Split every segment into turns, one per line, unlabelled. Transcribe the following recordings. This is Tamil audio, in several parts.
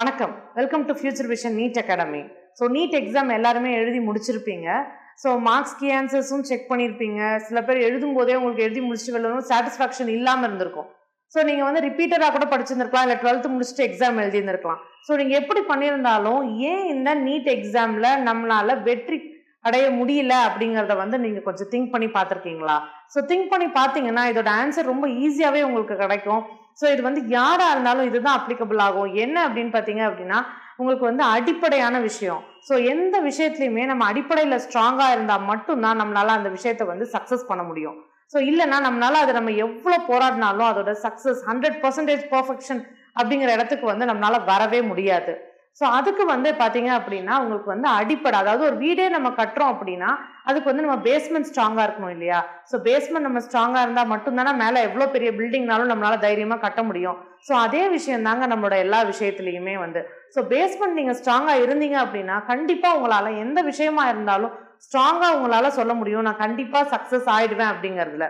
வணக்கம். Welcome to future vision NEET academy so NEET exam எல்லாருமே எழுதி முடிச்சிருப்பீங்க. ஸோ மார்க்ஸ் கீ ஆன்சர்ஸும் செக் பண்ணியிருப்பீங்க சில பேர் எழுதும் போதே உங்களுக்கு எழுதி முடிச்சுட்டு வெளிலும் சாட்டிஸ்ஃபேக்ஷன் இல்லாமல் இருந்திருக்கும். ஸோ நீங்கள் வந்து ரிப்பீட்டடாக கூட படிச்சிருந்துருக்கலாம். இல்லை டுவெல்த்து முடிச்சுட்டு எக்ஸாம் எழுதியிருந்திருக்கலாம். ஸோ நீங்கள் எப்படி பண்ணியிருந்தாலும் ஏன் இந்த நீட் எக்ஸாமில் நம்மளால வெற்றி அடைய முடியல அப்படிங்கிறத வந்து நீங்கள் கொஞ்சம் திங்க் பண்ணி பார்த்துருக்கீங்களா? ஸோ திங்க் பண்ணி பார்த்தீங்கன்னா இதோட ஆன்சர் ரொம்ப ஈஸியாகவே உங்களுக்கு கிடைக்கும். ஸோ இது வந்து யாராக இருந்தாலும் இதுதான் அப்ளிகபிள் ஆகும். என்ன அப்படின்னு பார்த்தீங்க அப்படின்னா உங்களுக்கு வந்து அடிப்படையான விஷயம். ஸோ எந்த விஷயத்துலையுமே நம்ம அடிப்படையில் ஸ்ட்ராங்காக இருந்தால் மட்டும்தான் நம்மளால் அந்த விஷயத்தை வந்து சக்ஸஸ் பண்ண முடியும். ஸோ இல்லைன்னா நம்மளால அதை நம்ம எவ்வளோ போராடினாலும் அதோட சக்ஸஸ் ஹண்ட்ரட் பர்சன்டேஜ் பர்ஃபெக்ஷன் அப்படிங்கிற இடத்துக்கு வந்து நம்மளால வரவே முடியாது. ஸோ அதுக்கு வந்து பார்த்தீங்க அப்படின்னா உங்களுக்கு வந்து அடிப்படை அதாவது ஒரு வீடே நம்ம கட்டுறோம் அப்படின்னா அதுக்கு வந்து நம்ம பேஸ்மெண்ட் ஸ்ட்ராங்காக இருக்கணும் இல்லையா? ஸோ பேஸ்மெண்ட் நம்ம ஸ்ட்ராங்காக இருந்தால் மட்டும்தானே மேலே எவ்வளோ பெரிய பில்டிங்னாலும் நம்மளால தைரியமாக கட்ட முடியும். ஸோ அதே விஷயம் தாங்க நம்மளோட எல்லா விஷயத்துலையுமே வந்து. ஸோ பேஸ்மெண்ட் நீங்கள் ஸ்ட்ராங்காக இருந்தீங்க அப்படின்னா கண்டிப்பாக உங்களால் எந்த விஷயமா இருந்தாலும் ஸ்ட்ராங்காக உங்களால் சொல்ல முடியும். நான் கண்டிப்பாக சக்ஸஸ் ஆகிடுவேன் அப்படிங்கிறதுல.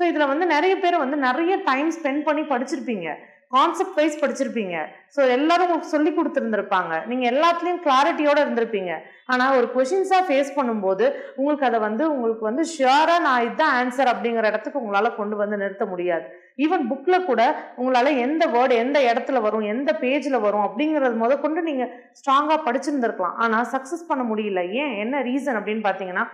ஸோ இதில் வந்து நிறைய பேர் வந்து நிறைய டைம் ஸ்பெண்ட் பண்ணி படிச்சிருப்பீங்க. கான்செப்ட் வைஸ் படிச்சிருப்பீங்க. ஸோ எல்லாரும் உங்களுக்கு சொல்லி கொடுத்துருந்துருப்பாங்க. நீங்கள் எல்லாத்துலேயும் கிளாரிட்டியோட இருந்திருப்பீங்க. ஆனால் ஒரு கொஷின்ஸாக ஃபேஸ் பண்ணும்போது உங்களுக்கு அதை வந்து உங்களுக்கு வந்து ஷியராக நான் இதுதான் ஆன்சர் அப்படிங்கிற இடத்துக்கு உங்களால் கொண்டு வந்து நிறுத்த முடியாது. ஈவன் புக்கில் கூட உங்களால் எந்த வேர்டு எந்த இடத்துல வரும் எந்த பேஜில் வரும் அப்படிங்கறது முத கொண்டு நீங்கள் ஸ்ட்ராங்காக படிச்சிருந்துருக்கலாம். ஆனால் சக்ஸஸ் பண்ண முடியல. ஏன்? என்ன ரீசன் அப்படின்னு பார்த்தீங்கன்னா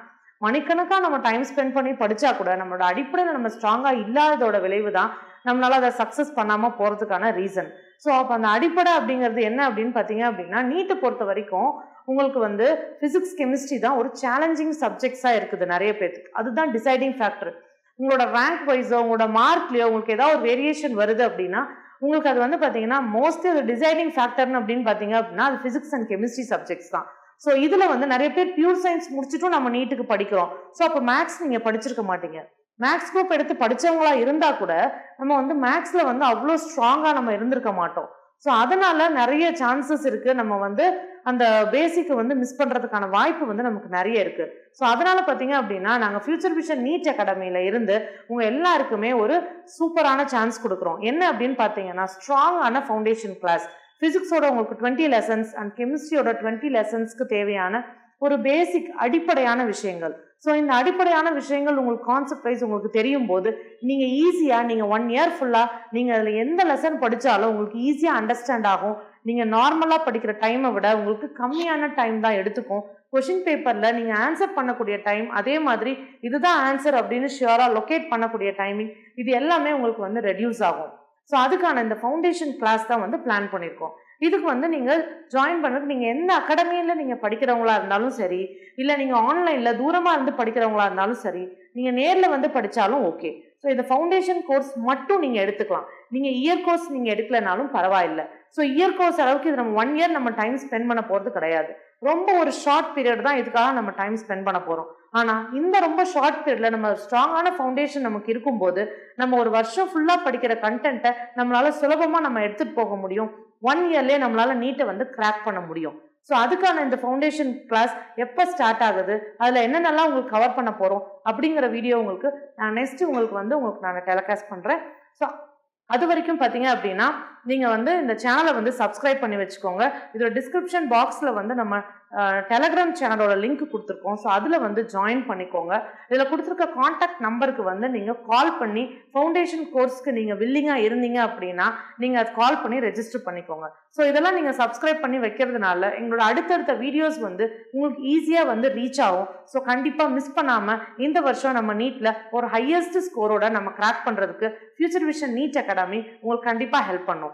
மணிக்கணக்காக நம்ம டைம் ஸ்பெண்ட் பண்ணி படித்தா கூட நம்மளோட அடிப்படையில் நம்ம ஸ்ட்ராங்காக இல்லாததோட விளைவு தான் நம்மளால் அதை சக்ஸஸ் பண்ணாமல் போகிறதுக்கான ரீசன் ஸோ அப்போ அந்த அடிப்படை அப்படிங்கிறது என்ன அப்படின்னு பார்த்தீங்க அப்படின்னா நீட்டை பொறுத்த வரைக்கும் உங்களுக்கு வந்து ஃபிசிக்ஸ் கெமிஸ்ட்ரி தான் ஒரு சேலஞ்சிங் சப்ஜெக்ட்ஸாக இருக்குது நிறைய பேருக்கு அதுதான் டிசைடிங் ஃபேக்டர் உங்களோட ரேங்க் வைஸோ உங்களோட மார்க்லையோ உங்களுக்கு ஏதாவது ஒரு வேரியேஷன் வருது அப்படின்னா உங்களுக்கு அது வந்து பார்த்தீங்கன்னா மோஸ்ட்லி அது டிசைடிங் ஃபேக்டர்னு அப்படின்னு பார்த்தீங்க அப்படின்னா அது ஃபிசிக்ஸ் அண்ட் கெமிஸ்ட்ரி சப்ஜெக்ட்ஸ் தான். ஸோ இதில் வந்து நிறைய பேர் பியூர் சயின்ஸ் முடிச்சுட்டும் நம்ம நீட்டுக்கு படிக்கிறோம். ஸோ அப்போ மேக்ஸ் நீங்கள் படிச்சிருக்க மாட்டீங்க. மேக்ஸ் குரூப் எடுத்து படிச்சவங்களா இருந்தா கூட நம்ம வந்து மேக்ஸ்ல வந்து அவ்வளோ ஸ்ட்ராங்கா நம்ம இருந்திருக்க மாட்டோம். ஸோ அதனால நிறைய சான்சஸ் இருக்கு. நம்ம வந்து அந்த பேசிக்கை வந்து மிஸ் பண்றதுக்கான வாய்ப்பு வந்து நமக்கு நிறைய இருக்கு. ஸோ அதனால பார்த்தீங்க அப்படின்னா நாங்கள் ஃபியூச்சர் விஷன் நீட் அகாடமியில இருந்து உங்க எல்லாருக்குமே ஒரு சூப்பரான சான்ஸ் கொடுக்குறோம். என்ன அப்படின்னு பார்த்தீங்கன்னா ஸ்ட்ராங்கான ஃபவுண்டேஷன் கிளாஸ் ஃபிசிக்ஸோட உங்களுக்கு டுவெண்ட்டி லெசன்ஸ் அண்ட் கெமிஸ்ட்ரியோட டுவெண்ட்டி லெசன்ஸ்க்கு தேவையான ஒரு பேசிக் அடிப்படையான விஷயங்கள். ஸோ இந்த அடிப்படையான விஷயங்கள் உங்களுக்கு கான்செப்ட் வைஸ் உங்களுக்கு தெரியும் போது நீங்கள் ஈஸியாக நீங்கள் ஒன் இயர் ஃபுல்லாக நீங்கள் அதில் எந்த லெசன் படித்தாலும் உங்களுக்கு ஈஸியாக அண்டர்ஸ்டாண்ட் ஆகும். நீங்கள் நார்மலாக படிக்கிற டைமை விட உங்களுக்கு கம்மியான டைம் தான் எடுத்துக்கும். கொஷின் பேப்பரில் நீங்கள் ஆன்சர் பண்ணக்கூடிய டைம் அதே மாதிரி இதுதான் ஆன்சர் அப்படின்னு ஷியோராக லொக்கேட் பண்ணக்கூடிய டைமிங் இது எல்லாமே உங்களுக்கு வந்து ரெடியூஸ் ஆகும். ஸோ அதுக்கான இந்த ஃபவுண்டேஷன் கிளாஸ் தான் வந்து பிளான் பண்ணியிருக்கோம் இதுக்கு வந்து நீங்கள் ஜாயின் பண்ணுறதுக்கு நீங்கள் எந்த அகாடமியில் நீங்கள் படிக்கிறவங்களா இருந்தாலும் சரி இல்லை நீங்கள் ஆன்லைனில் தூரமாக இருந்து படிக்கிறவங்களா இருந்தாலும் சரி நீங்கள் நேரில் வந்து படித்தாலும் ஓகே ஸோ இந்த ஃபவுண்டேஷன் கோர்ஸ் மட்டும் நீங்கள் எடுத்துக்கலாம். நீங்கள் இயர் கோர்ஸ் நீங்கள் எடுக்கலனாலும் பரவாயில்லை. ஸோ இயர் கோர்ஸ் அளவுக்கு இது நம்ம ஒன் இயர் நம்ம டைம் ஸ்பெண்ட் பண்ண போகிறது கிடையாது. ரொம்ப ஒரு ஷார்ட் பீரியட் தான் இதுக்காக நம்ம டைம் ஸ்பெண்ட் பண்ண போகிறோம் ஆனால் இந்த ரொம்ப ஷார்ட் பீரியட்ல நம்ம ஸ்ட்ராங்கான ஃபவுண்டேஷன் நமக்கு இருக்கும்போது நம்ம ஒரு வருஷம் ஃபுல்லாக படிக்கிற கண்டென்ட்டை நம்மளால சுலபமாக நம்ம எடுத்துகிட்டு போக முடியும். ஒன் இயர்லேயே நம்மளால நீட்டை வந்து கிராக் பண்ண முடியும். ஸோ அதுக்கான இந்த ஃபவுண்டேஷன் கிளாஸ் எப்போ ஸ்டார்ட் ஆகுது அதில் என்னென்னலாம் உங்களுக்கு கவர் பண்ண போகிறோம் அப்படிங்கிற வீடியோ உங்களுக்கு நான் நெக்ஸ்ட் உங்களுக்கு வந்து உங்களுக்கு நான் டெலகாஸ்ட் பண்ணுறேன் ஸோ அது வரைக்கும் பார்த்தீங்க அப்படின்னா நீங்கள் வந்து இந்த சேனலை வந்து சப்ஸ்கிரைப் பண்ணி வச்சுக்கோங்க. இதோட டிஸ்கிரிப்ஷன் பாக்ஸில் வந்து நம்ம டெலகிராம் சேனலோட லிங்க் கொடுத்துருக்கோம். ஸோ அதில் வந்து ஜாயின் பண்ணிக்கோங்க. இதில் கொடுத்துருக்க காண்டாக்ட் நம்பருக்கு வந்து நீங்கள் கால் பண்ணி ஃபவுண்டேஷன் கோர்ஸ்க்கு நீங்கள் வில்லிங்காக இருந்தீங்க அப்படின்னா நீங்கள் அது கால் பண்ணி ரெஜிஸ்டர் பண்ணிக்கோங்க. ஸோ இதெல்லாம் நீங்கள் சப்ஸ்கிரைப் பண்ணி வைக்கிறதுனால எங்களோட அடுத்தடுத்த வீடியோஸ் வந்து உங்களுக்கு ஈஸியாக வந்து ரீச் ஆகும். ஸோ கண்டிப்பாக மிஸ் பண்ணாமல் இந்த வருஷம் நம்ம நீட்டில் ஒரு ஹையஸ்ட் ஸ்கோரோட நம்ம கிராக் பண்ணுறதுக்கு ஃபியூச்சர் விஷன் நீட் அகாடமி உங்களுக்கு கண்டிப்பாக ஹெல்ப் பண்ணும்.